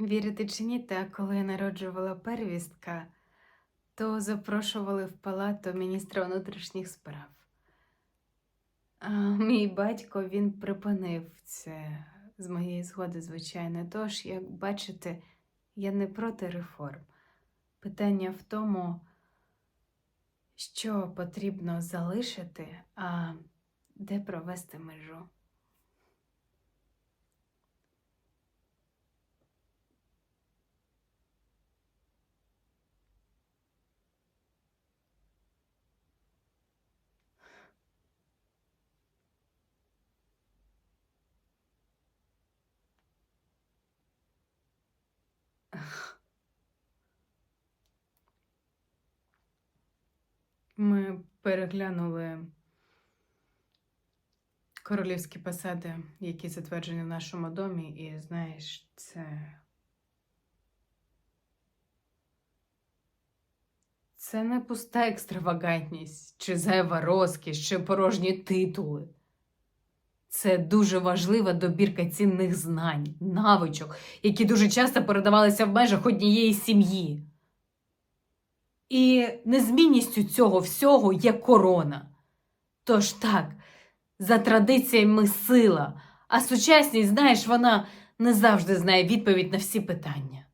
Вірите чи ні, та коли я народжувала первістка, то запрошували в палату міністра внутрішніх справ. А мій батько він припинив це з моєї згоди, звичайно. Тож, як бачите, я не проти реформ. Питання в тому, що потрібно залишити, а де провести межу. Ми переглянули королівські посади, які затверджені в нашому домі, і знаєш, це. Це не пуста екстравагантність, чи зайва розкіш, чи порожні титули. Це дуже важлива добірка цінних знань, навичок, які дуже часто передавалися в межах однієї сім'ї. І незмінністю цього всього є корона. Тож так, за традиціями сила, а сучасність, знаєш, вона не завжди знає відповідь на всі питання.